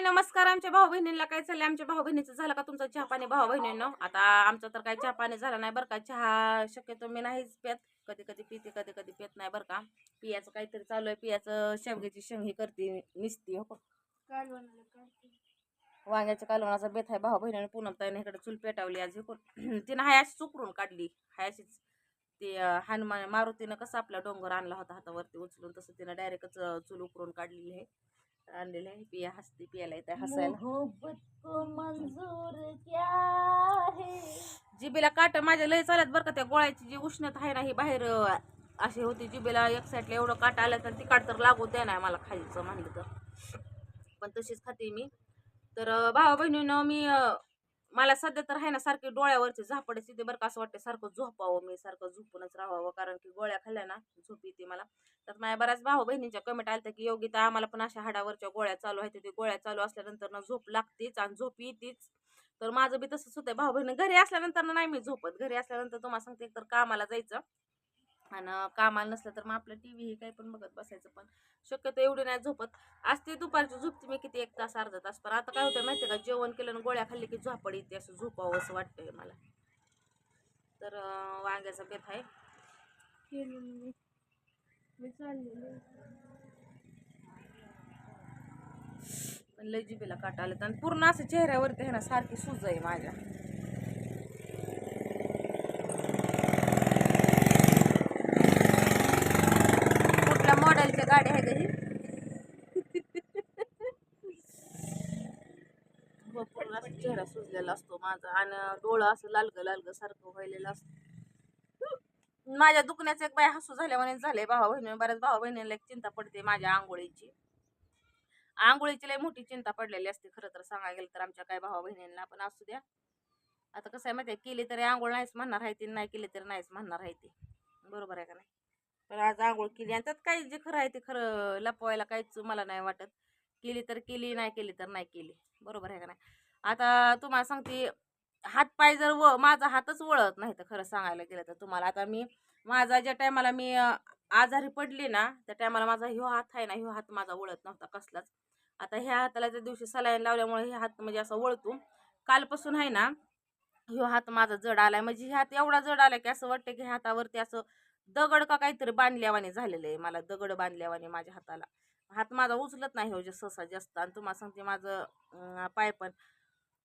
हाय नमस्कार आमच्या भाऊ बहिणीला काय चाललंय? आमच्या भाऊ बहिणीचं झालं का तुमचं चहा पाणी भाऊ बहिणीनं आता आमचं तर काय चहा पाणी झालं नाही बरं का. चहा शक्यतो मी नाहीच पेत. कधी कधी पिते कधी कधी पेत नाही बरं का. पियाचं काहीतरी चालू आहे. पियाचं शेवग्याची शेंग करते निसती हो. वांग्याच्या कालवणाचा बेत आहे. भाऊ बहिणीने पूनम ताईने इकडे चूल पेटावली आज हे तिनं हाय अशी चुकरून काढली. हाय अशीच. ते हनुमान मारुतीनं कसं आपला डोंगर आणला होता हातावरती उचलून तसं तिनं डायरेक्टच चूल उकरून काढलेली आहे. आणलेलं आहे. पिया हसते पियाला येते हसायला. है? जिबीला काट माझ्या लय चालत बरं का त्या गोळ्याची जी उष्णता आहे ना ही बाहेर अशी होती. जिबीला एक साईडला एवढं काट आलं तर ती काट तर लागू द्या नाही मला खायचं म्हणलं तर. पण तशीच खाते मी. तर भावा बहिणीनं मी मला सध्या तर आहे ना सारखी डोळ्यावरची झापड येते बरं का असं वाटतं सारखं झोपावं मी सारखं झोपूनच राहावं. कारण की गोळ्या खाल्ल्या ना झोप येते मला. तर माझ्या बऱ्याच भाऊ बहिणींच्या कमेंट आल्या की योगिता आम्हाला पण अशा हाडावरच्या गोळ्या चालू आहेत. ते गोळ्या चालू असल्यानंतर ना झोप लागतेच आणि झोप येतेच. तर माझं बी तसंच होतंय. भाऊ बहिणी घरी असल्यानंतर नाही मी झोपत. घरी असल्यानंतर तुम्हाला सांगते तर कामाला जायचं आणि कामाला नसलं तर मग आपलं टी व्ही हे काही पण बघत बसायचं पण शक्यतो एवढी नाही झोपत. आज ते दुपारची झोपते मी किती एक तास अर्धा तास. पण आता काय होतं माहिती का जेवण केलं आणि गोळ्या खाल्ली की झोपड येते असं झोपावं असं वाटतंय मला. तर वांग्याचा बेत आहे. मी चाललेले. पण लय जिबेला काटा आलं आणि पूर्ण असं चेहऱ्यावरती आहे ना सारखी सूज आहे माझ्या. कुठल्या मॉडेलच्या गाड्या आहे का ही पूर्ण चेहरा सुजलेला असतो माझा. आणि डोळं असं लालग लालग सारखं व्हायलेलं असतं. माझ्या दुखण्याचं एक बाय हसू झाल्यामुळे झाले भावा बहिणी बऱ्याच भावा बहिणीला एक चिंता पडते माझ्या आंघोळीची. आंघोळीची लई मोठी चिंता पडलेली असते खरं तर सांगायला गेलं तर आमच्या काय भावा बहिणींना पण असू द्या. आता कसं आहे माहिती आहे केली तरी आंघोळ नाहीच म्हणणार आहे ती नाही केली तरी नाहीच म्हणणार आहे ती. बरोबर आहे का नाही? पण आज आंघोळ केली आणि त्यात काही जे खरं आहे ते खरं लपवायला काहीच मला नाही वाटत. केली तर केली नाही केली तर नाही केली. बरोबर आहे का नाही? आता तुम्हाला सांगते हात पाय जर व माझा हातच वळत नाही तर खरं सांगायला गेलं तर तुम्हाला. आता मी माझा ज्या टायमाला मी आजारी पडली ना त्या टायमाला माझा ह्यो हात आहे ना ह्यो हात माझा वळत नव्हता कसलाच. आता ह्या हाताला त्या दिवशी सलाईन लावल्यामुळे हे हात म्हणजे असं वळतो. कालपासून आहे ना ह्यो हात माझा जड आलाय. म्हणजे हे हात एवढा जड आलाय की असं वाटतं की ह्या हातावरती असं दगड का काहीतरी बांधल्यावाने झालेलं आहे मला दगड बांधल्यावाने माझ्या हाताला. हात माझा उचलत नाही हो जे सहसा जास्त. आणि तुम्हाला सांगते माझं पाय पण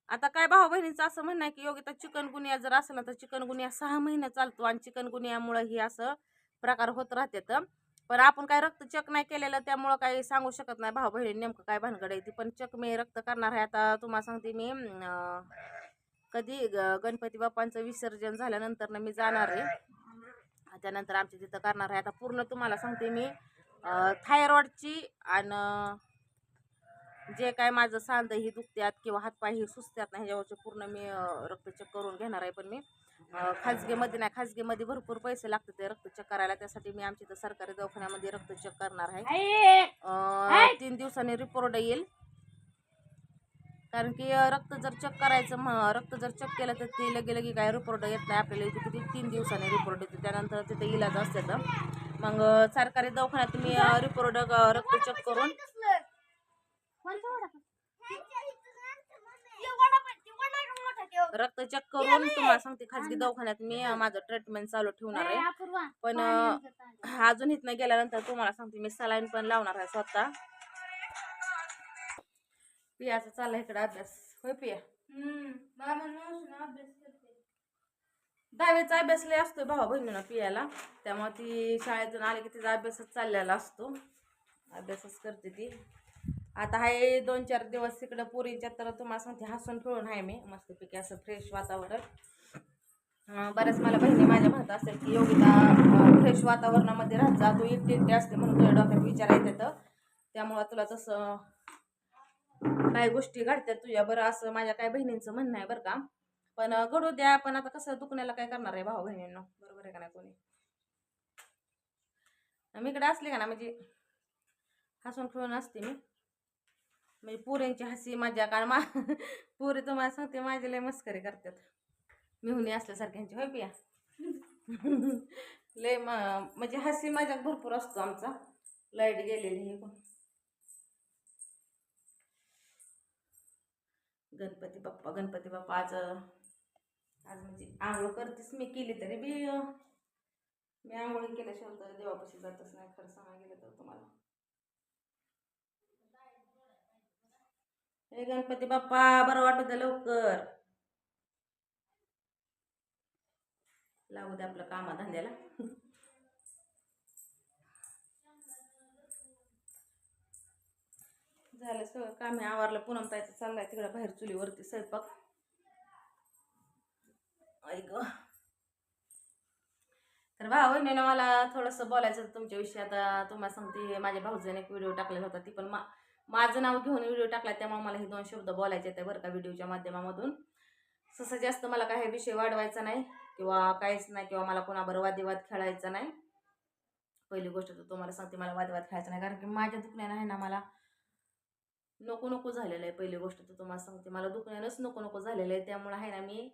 आता काय भाऊ बहिणीचं असं म्हणणं आहे की योगिता चिकनगुनिया जर असलं तर चिकनगुनिया सहा महिने चालतो आणि चिकनगुनियामुळं ही असं प्रकार होत राहतात. पण आपण काय रक्त चेक नाही केलेलं त्यामुळं काही सांगू शकत नाही. भाऊ बहिणी नेमकं काय भानगड आहे ती पण चेक मी रक्त करणार आहे. आता तुम्हाला सांगते मी कधी ग- गणपती बाप्पांचं विसर्जन झाल्यानंतर ना मी जाणार आहे. त्यानंतर आमच्या तिथं करणार आहे. आता पूर्ण तुम्हाला सांगते मी थायरॉईडची आणि जे काय माझं सांध ही दुखत्यात किंवा हातपाय ही सुचत्यात ना ह्याच्यावरचे पूर्ण मी अं, रक्त चेक करून घेणार आहे पण मी. खाजगीमध्ये नाही खाजगीमध्ये भरपूर पैसे लागतात ते रक्त चेक करायला. त्यासाठी मी आमच्या इथं सरकारी दवाखान्यामध्ये रक्त चेक करणार आहे. तीन दिवसांनी रिपोर्ट येईल. कारण की रक्त जर चेक करायचं म रक्त जर चेक केलं तर ते लगे लगे काय रिपोर्ट येत नाही. आपल्याला इथे किती तीन दिवसांनी रिपोर्ट येते. त्यानंतर तिथे इलाज असते. तर मग सरकारी दवाखान्यात मी रिपोर्ट रक्त चेक करून रक्त चेक करून तुम्हाला सांगते खाजगी दवाखान्यात मी माझं ट्रीटमेंट चालू ठेवणार आहे. पण अजून इथनं गेल्यानंतर तुम्हाला सांगते मी सलाईन पण लावणार आहे स्वतः. पियाचा चालला इकडे अभ्यास. होय पिया? दहावीचा अभ्यास लय असतोय भावा बहिणीनं पियाला. त्यामुळे ती शाळेतून आली की तिचा अभ्यासच चाललेला असतो. अभ्यासच करते ती. आता आहे दोन चार दिवस तिकडं पुरीच्या तर तुम्हाला सांगते हसून खेळून आहे मी. मस्तपैकी असं फ्रेश वातावरण. बऱ्याच मला बहिणी माझ्या म्हणत असेल की योगिता फ्रेश वातावरणामध्ये राहत जा. तू एकटी एकटी असते म्हणून तुझ्या डोक्यात विचार येत येतं त्यामुळं तुला तसं काही गोष्टी घडतात तुझ्या. बरं असं माझ्या काही बहिणींचं म्हणणं आहे बरं का. पण घडू द्या पण आता कसं दुखण्याला काय करणार आहे भाऊ बहिणींना? बरोबर आहे का नाही कोणी? मी इकडे असले का ना म्हणजे हसून खेळून असते मी. म्हणजे पुऱ्यांची हसी मजा कारण मा पुरे तुम्हाला सांगते माझे लय मस्करी करतात. मिहुनी असल्यासारख्यांची होय पिया? लय म म्हणजे हसी मजाक भरपूर असतो आमचा. लाइट गेलेली हे पण गणपती बाप्पा गणपती बाप्पा आज आज म्हणजे आंघोळ करतेच मी केली तरी बी मी आंघोळ केल्याशिवाय तर देवापाशी जातच नाही खरं सांगा गेलं तर तुम्हाला. हे गणपती बाप्पा बरं वाटत द्या लवकर. लागू दे आपलं कामाधंद्याला झालं सगळं काम आहे. आवारलं पुनम तायचं चाललाय तिकडं बाहेर चुलीवरती स्वयंपाक. ऐक तर भाऊ बहिणीनं मला थोडंसं बोलायचं तुमच्याविषयी. आता तुम्हाला सांगते माझ्या भाऊजाने एक व्हिडिओ टाकलेला होता. ती पण मा माझं नाव घेऊन व्हिडिओ टाकला त्यामुळे मला हे दोन शब्द बोलायचे आहेत बरं का व्हिडिओच्या माध्यमामधून. तसं जास्त मला काही विषय वाढवायचा नाही किंवा काहीच नाही किंवा मला कोणाबरोबर वादिवाद खेळायचा नाही. पहिली गोष्ट तर तुम्हाला सांगते मला वादविवाद खेळायचा नाही कारण की माझ्या दुखण्यानं आहे ना मला नको नको झालेलं आहे. पहिली गोष्ट तर तुम्हाला सांगते मला दुखण्यानंच नको नको झालेलं आहे. त्यामुळे आहे ना मी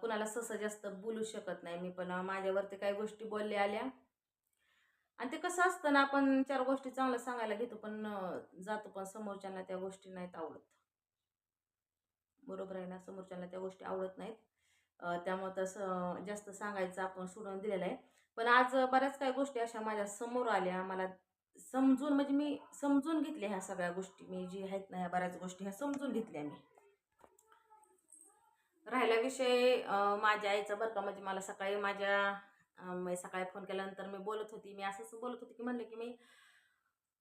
कुणाला सहसा जास्त बोलू शकत नाही. मी पण माझ्यावरती काही गोष्टी बोलल्या आल्या आणि ते कसं असतं ना आपण चार गोष्टी चांगलं सांगायला घेतो पण जातो पण समोरच्यांना त्या गोष्टी नाहीत आवडत. बरोबर आहे ना? समोरच्यांना त्या गोष्टी आवडत नाहीत. त्यामुळं तसं जास्त सांगायचं आपण सोडून दिलेलं आहे. पण आज बऱ्याच काही गोष्टी अशा माझ्यासमोर आल्या. मला समजून म्हणजे मी समजून घेतल्या ह्या सगळ्या गोष्टी. मी जी आहेत ना ह्या बऱ्याच गोष्टी ह्या समजून घेतल्या मी. राहिला विषय माझ्या आईचा बरं का म्हणजे मला सकाळी माझ्या मी सकाळी फोन केल्यानंतर मी बोलत होती. मी असंच बोलत होती की म्हणलं की मी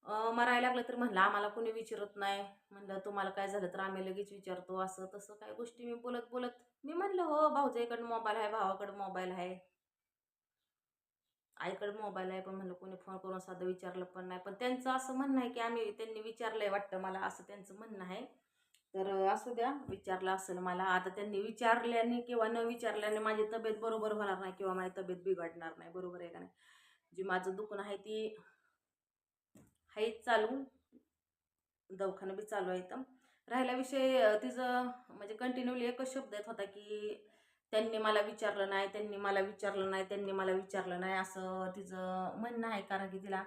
मरायला लागलं तर म्हणलं आम्हाला कोणी विचारत नाही. म्हणलं तुम्हाला काय झालं तर आम्ही लगेच विचारतो. असं तसं काय गोष्टी मी बोलत बोलत मी म्हणलं हो भाऊजाईकडं मोबाईल आहे भावाकडं मोबाईल आहे. आईकडं मोबाईल आहे पण म्हणलं कोणी फोन करून साधं विचारलं पण नाही. पण त्यांचं असं म्हणणं आहे की आम्ही त्यांनी विचारलंय वाटतं मला असं त्यांचं म्हणणं आहे. तर असू द्या विचारलं असेल मला. आता त्यांनी विचारल्याने किंवा न विचारल्याने माझी तब्येत बरोबर होणार नाही किंवा माझी तब्येत बिघडणार नाही. बरोबर आहे का नाही? जी माझं दुखणं आहे ती आहेच चालू. दवाखाना बी चालू आहे तर राहिला विषय तिचं म्हणजे कंटिन्यूली एकच शब्द येत होता की त्यांनी मला विचारलं नाही त्यांनी मला विचारलं नाही त्यांनी मला विचारलं नाही. असं तिचं म्हणणं आहे. कारण की तिला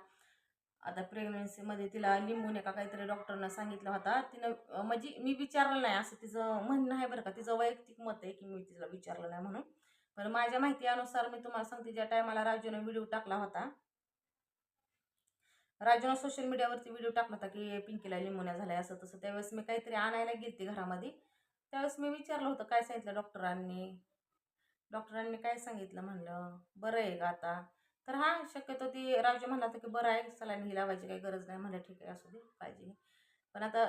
आता प्रेग्नन्सीमध्ये तिला लिंबूने का काहीतरी डॉक्टरनं सांगितलं होता. तिनं म्हणजे मी विचारलं नाही असं तिचं म्हणणं आहे बरं का. तिचं वैयक्तिक मत आहे की मी तिला विचारलं नाही म्हणून. पण माझ्या माहितीनुसार मी तुम्हाला सांगते ज्या टायमाला राजूने व्हिडिओ टाकला होता राजूनं सोशल मीडियावरती व्हिडिओ टाकला होता की पिंकीला लिंबून्या झाल्या असं तसं. त्यावेळेस मी काहीतरी आणायला गेलते घरामध्ये. त्यावेळेस मी विचारलं होतं काय सांगितलं डॉक्टरांनी डॉक्टरांनी काय सांगितलं म्हणलं बरं आहे का आता. तर हा शक्यतो ती राजू म्हणला होता की बरं आहे सलाईन ही लावायची काही गरज नाही. म्हणलं ठीक आहे असू दे पाहिजे. पण आता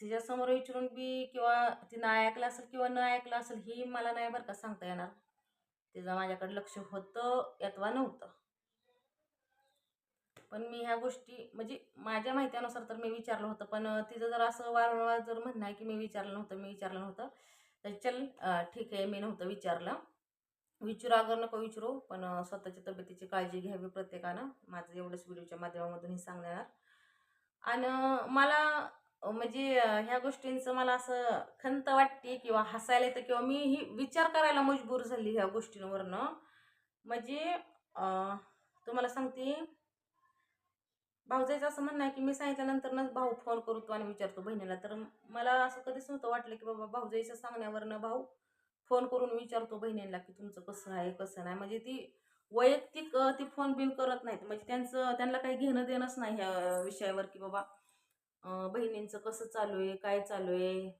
तिच्यासमोर विचारून बी किंवा तिनं ऐकलं असेल किंवा न ऐकलं असेल ही मला नाही बरं का सांगता येणार. तिचं माझ्याकडे लक्ष होतं अथवा नव्हतं. पण मी ह्या गोष्टी म्हणजे माझ्या माहितीनुसार तर मी विचारलं होतं पण तिचं जर असं वारंवार जर म्हणणं आहे की मी विचारलं नव्हतं मी विचारलं नव्हतं तर चल ठीक आहे मी नव्हतं विचारलं. विचारू अगर नको विचारू पण स्वतःच्या तब्येतीची काळजी घ्यावी प्रत्येकानं. माझं एवढंच व्हिडिओच्या माध्यमामधून हे सांगणार आणि मला म्हणजे ह्या गोष्टींचं मला असं खंत वाटते किंवा हसायला येतं किंवा मी ही विचार करायला मजबूर झाली ह्या गोष्टींवरनं. म्हणजे तुम्हाला सांगते भाऊजाईचं असं म्हणणं आहे की मी सांगितल्यानंतरच भाऊ फोन करतो आणि विचारतो बहिणीला. तर मला असं कधीच नव्हतं वाटलं की बाबा भाऊजाईचं सांगण्यावरनं भाऊ फोन करून विचारतो बहिणींना की तुमचं कसं आहे कसं नाही. म्हणजे ती वैयक्तिक ती फोन बिन करत नाहीत. म्हणजे त्यांचं त्यांना काही घेणं देणंच नाही ह्या विषयावर की बाबा बहिणींचं कसं चालू आहे काय चालू आहे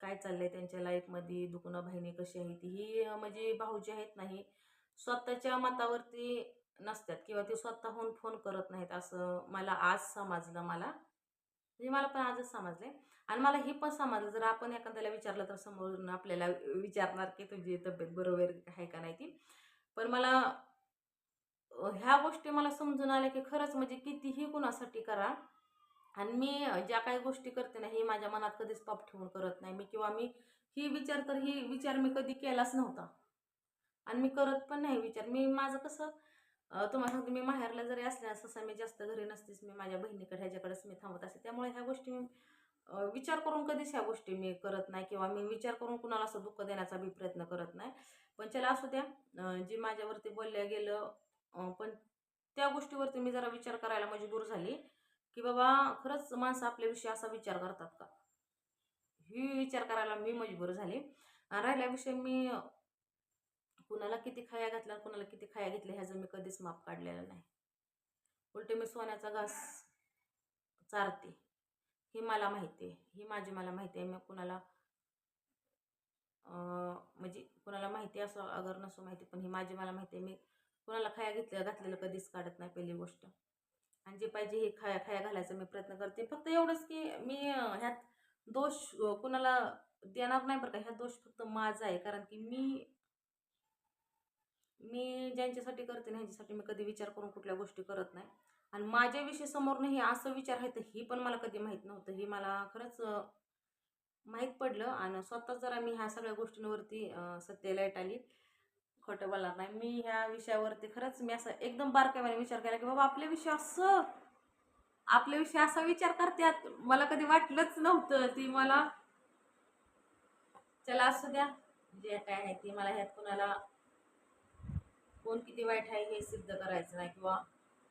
काय चाललंय त्यांच्या लाईफमध्ये दुखणं बहिणी कशी आहे ती ही म्हणजे भाऊजी आहेत नाही स्वतःच्या मतावरती नसतात किंवा ते स्वतःहून फोन करत नाहीत. असं मला आज समजलं मला. म्हणजे मला पण आजच समजले आणि मला हे पण समजलं जर आपण एखाद्याला विचारलं तर समोरून आपल्याला विचारणार की तुझी तब्येत बरोबर आहे का नाही ती. पण मला ह्या गोष्टी मला समजून आल्या की खरंच म्हणजे कितीही कुणासाठी करा. आणि मी ज्या काही गोष्टी करते ना हे माझ्या मनात कधीच पाप ठेवून करत नाही. मी किंवा मी ही विचार तर ही विचार मी कधी केलाच नव्हता. आणि मी करत पण नाही विचार. मी माझं कसं तुम्हाला सांगते मी माहेरला जरी असल्या ससा मी जास्त घरी नसतेच मी माझ्या बहिणीकडे ह्याच्याकडेच मी थांबत असते त्यामुळे ह्या गोष्टी मी विचार करून कधीच ह्या गोष्टी मी करत नाही किंवा मी विचार करून कुणाला असं दुःख देण्याचा मी प्रयत्न करत नाही. पण चला असू द्या. जे माझ्यावरती बोलल्या गेलं पण त्या गोष्टीवरती मी जरा विचार करायला मजबूर झाली की बाबा खरंच माणसं आपल्याविषयी असा विचार करतात का? ही विचार करायला मी मजबूर झाले. राहिल्याविषयी राहिला विषय मी कुणाला किती खाया घातला कुणाला किती खाया घेतल्या ह्याचं मी कधीच माप काढलेलं नाही. उलटे मी सोन्याचा घास चारते. हे मला माहिती आहे. ही माझी मला माहिती आहे. मी कुणाला म्हणजे कुणाला माहिती असो अगर नसो माहिती पण ही माझी मला माहिती आहे. मी कुणाला खाया घेतलं घातलेलं कधीच काढत नाही पहिली गोष्ट. आणि जे पाहिजे हे खाया खाया घालायचा मी प्रयत्न करते. फक्त एवढंच की मी ह्यात दोष कुणाला देणार नाही बरं का. ह्या दोष फक्त माझा आहे. कारण की मी मी ज्यांच्यासाठी करते ना ह्यांच्यासाठी मी कधी विचार करून कुठल्या गोष्टी करत नाही. आणि माझ्याविषयी समोरनं हे असं विचार आहे तर ही पण मला कधी माहीत नव्हतं. हे मला खरंच माहीत पडलं. आणि स्वतः जरा मी ह्या सगळ्या गोष्टींवरती सत्य लाइट आली. खोटं बोलणार नाही. मी ह्या विषयावरती खरंच मी असं एकदम बारकाईने विचार केला की बाबा आपल्याविषयी असं आपल्याविषयी असा विचार करतात मला कधी वाटलंच नव्हतं. ती मला चला असू द्या. जे काय आहे ती मला ह्यात कुणाला कोण किती वाईट आहे हे सिद्ध करायचं नाही किंवा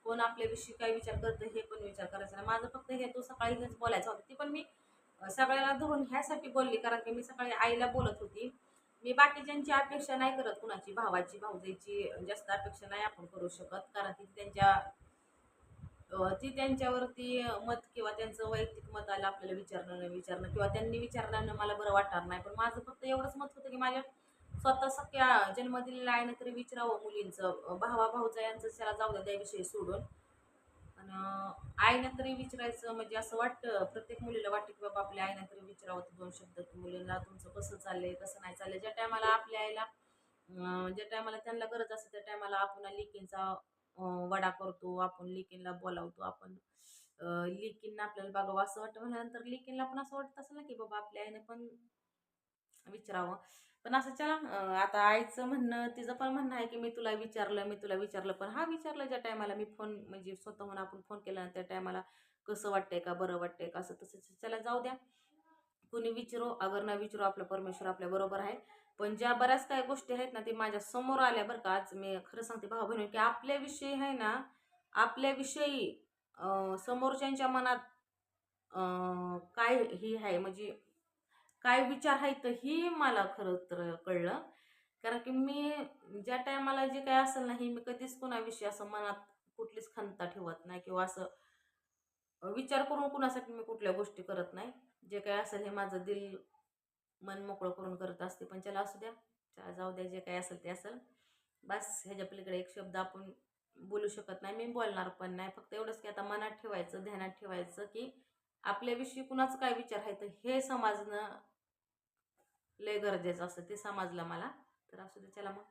कोण आपल्याविषयी काय विचार करतं हे पण विचार करायचा नाही. माझं फक्त हे तो सकाळी हेच बोलायचं होतं. ते पण मी सगळ्याला धरून ह्यासाठी बोलली कारण की मी सकाळी आईला बोलत होती. मी बाकीच्यांची अपेक्षा नाही करत कुणाची भावाची भाऊजाईची जास्त अपेक्षा नाही आपण करू शकत. कारण की त्यांच्या ती त्यांच्यावरती मत किंवा त्यांचं वैयक्तिक मत आलं आपल्याला विचारणं विचारणं किंवा त्यांनी विचारल्यानं मला बरं वाटणार नाही. पण माझं फक्त एवढंच मत होतं की माझ्या स्वतः सख्या जन्म दिलेल्या आईनं तरी विचारावं मुलींचं. भावा भाऊचा यांचं त्याला जाऊ द्या त्याविषयी सोडून. आणि आईनं तरी विचारायचं म्हणजे असं वाटतं प्रत्येक मुलीला वाटतं की बाबा आपल्या आईनं तरी विचारावं दोन शब्द की मुलींना तुमचं कसं चाललंय कसं नाही चाललंय. ज्या टायमाला आपल्या आईला ज्या टायमाला त्यांना गरज असते त्या टायमाला आपण लिकींचा वडा करतो आपण लिकींना बोलावतो आपण लिकींना आपल्याला बघावं असं वाटतं. म्हणल्यानंतर लिकींना पण असं वाटत असेल ना की बाबा आपल्या आईने पण विचारावं. पण असं चला आता आईचं म्हणणं तिचं पण म्हणणं आहे की मी तुला विचारलं मी तुला विचारलं. पण हा विचारलं ज्या टायमाला मी फोन म्हणजे स्वतःहून आपण फोन केला त्या टायमाला कसं वाटतंय का बरं वाटतंय का असं तसं चला जाऊ द्या. कुणी विचारो अगर ना विचारो आपलं परमेश्वर आपल्या बरोबर आहे. पण ज्या बऱ्याच काही गोष्टी आहेत ना ते माझ्यासमोर आल्या बरं का आज मी खरं सांगते भाऊ बहिणी की आपल्याविषयी आहे ना आपल्याविषयी समोरच्यांच्या मनात काय ही आहे म्हणजे काय विचार आहे तर ही मला खरं तर कळलं. कारण की मी ज्या टायमाला जे काय असेल ना हे मी कधीच कोणाविषयी असं मनात कुठलीच खंता ठेवत नाही किंवा असं विचार करून कुणासाठी मी कुठल्या गोष्टी करत नाही. जे काय असेल हे माझं दिल मन मोकळं करून करत असते. पण चला असू द्या. जाऊ द्या. जे काय असेल ते असेल. बस ह्याच्या पलीकडे एक शब्द आपण बोलू शकत नाही. मी बोलणार पण नाही. फक्त एवढंच की आता मनात ठेवायचं ध्यानात ठेवायचं की आपल्याविषयी कुणाचं काय विचार आहे तर हे समजणं लय गरजेचं असतं ते समजलं मला. तर असू दे चला मग.